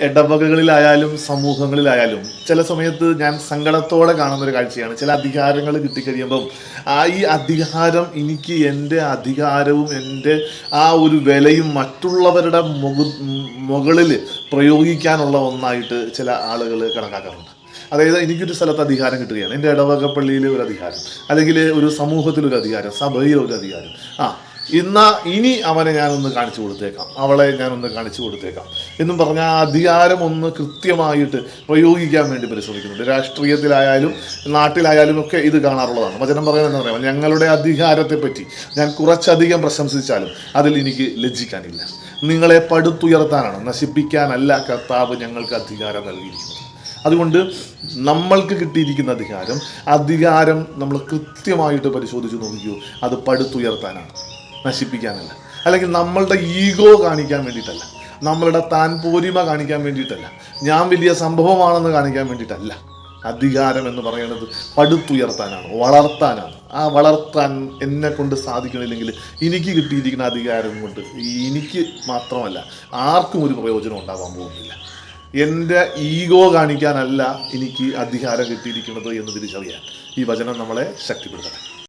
ഇടവകകളിലായാലും സമൂഹങ്ങളിലായാലും ചില സമയത്ത് ഞാൻ സങ്കടത്തോടെ കാണുന്ന ഒരു കാഴ്ചയാണ്. ചില അധികാരങ്ങൾ കിട്ടിക്കഴിയുമ്പം ആ ഈ അധികാരം എനിക്ക് എന്റെ അധികാരവും എന്റെ ആ ഒരു വിലയും മറ്റുള്ളവരുടെ മുക മുകളിൽ പ്രയോഗിക്കാനുള്ള ഒന്നായിട്ട് ചില ആളുകൾ കണക്കാക്കാറുണ്ട്. അതായത് എനിക്കൊരു സ്ഥലത്ത് അധികാരം കിട്ടുകയാണ്. എന്റെ ഇടവക പള്ളിയിൽ ഒരു അധികാരം അല്ലെങ്കിൽ ഒരു സമൂഹത്തിലൊരു അധികാരം സഭയിലൊരു അധികാരം. ആ ഇന്നാ ഇനി അവനെ ഞാനൊന്ന് കാണിച്ചു കൊടുത്തേക്കാം. അവളെ ഞാനൊന്ന് കാണിച്ചു കൊടുത്തേക്കാം. എന്നും പറഞ്ഞ ആ അധികാരം ഒന്ന് കൃത്യമായിട്ട് പ്രയോഗിക്കാൻ വേണ്ടി പരിശ്രമിക്കുന്നുണ്ട്. രാഷ്ട്രീയത്തിലായാലും നാട്ടിലായാലും ഒക്കെ ഇത് കാണാറുള്ളതാണ്. വചനം പറയുന്നത് എന്താ പറയുക? ഞങ്ങളുടെ അധികാരത്തെ പറ്റി ഞാൻ കുറച്ചധികം പ്രശംസിച്ചാലും അതിൽ എനിക്ക് ലജ്ജിക്കാനില്ല. നിങ്ങളെ പടുത്തുയർത്താനാണ്. നശിപ്പിക്കാനല്ല കർത്താവ് ഞങ്ങൾക്ക് അധികാരം നൽകിയിരിക്കുന്നത്. അതുകൊണ്ട് നമ്മൾക്ക് കിട്ടിയിരിക്കുന്ന അധികാരം അധികാരം നമ്മൾ കൃത്യമായിട്ട് പരിശോധിച്ച് നോക്കിയോ അത് പടുത്തുയർത്താനാണ്. നശിപ്പിക്കാനല്ല. അല്ലെങ്കിൽ നമ്മളുടെ ഈഗോ കാണിക്കാൻ വേണ്ടിയിട്ടല്ല. നമ്മളുടെ താൻ പോരിമ കാണിക്കാൻ വേണ്ടിയിട്ടല്ല. ഞാൻ വലിയ സംഭവമാണെന്ന് കാണിക്കാൻ വേണ്ടിയിട്ടല്ല. അധികാരം എന്ന് പറയുന്നത് പടുത്തുയർത്താനാണ് വളർത്താനാണ്. ആ വളർത്താൻ എന്നെ കൊണ്ട് സാധിക്കണില്ലെങ്കിൽ എനിക്ക് കിട്ടിയിരിക്കുന്ന അധികാരം കൊണ്ട് എനിക്ക് മാത്രമല്ല ആർക്കും ഒരു പ്രയോജനം ഉണ്ടാവാൻ പോകുന്നില്ല. എന്റെ ഈഗോ കാണിക്കാനല്ല എനിക്ക് അധികാരം കിട്ടിയിരിക്കുന്നത് എന്ന് തിരിച്ചറിയാൻ ഈ വചനം നമ്മളെ ശക്തിപ്പെടുത്തണം